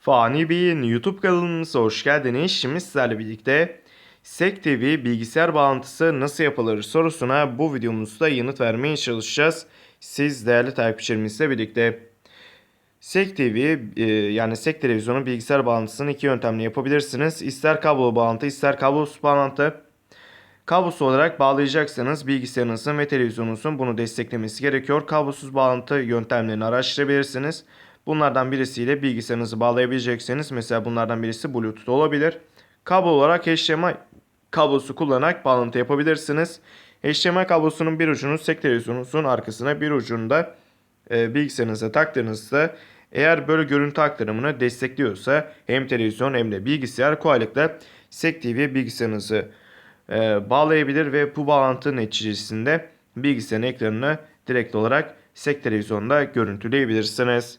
Fani Bey'in YouTube kanalımıza hoş geldiniz. Şimdi sizlerle birlikte SEK TV bilgisayar bağlantısı nasıl yapılır sorusuna bu videomuzda yanıt vermeye çalışacağız. Siz değerli takipçilerimizle birlikte. SEK TV e, yani SEK televizyonun bilgisayar bağlantısını iki yöntemle yapabilirsiniz. İster kablolu bağlantı ister kablosuz bağlantı. Kablosuz olarak bağlayacaksanız bilgisayarınızın ve televizyonunuzun bunu desteklemesi gerekiyor. Kablosuz bağlantı yöntemlerini araştırabilirsiniz. Bunlardan birisiyle bilgisayarınızı bağlayabilecekseniz mesela bunlardan birisi Bluetooth olabilir. Kablo olarak HDMI kablosu kullanarak bağlantı yapabilirsiniz. HDMI kablosunun bir ucunu SEK televizyonunuzun arkasına bir ucunda e, bilgisayarınıza taktığınızda eğer böyle görüntü aktarımını destekliyorsa hem televizyon hem de bilgisayar kolaylıkla SEK TV bilgisayarınızı e, bağlayabilir ve bu bağlantı neticesinde bilgisayarın ekranını direkt olarak SEK televizyonda görüntüleyebilirsiniz.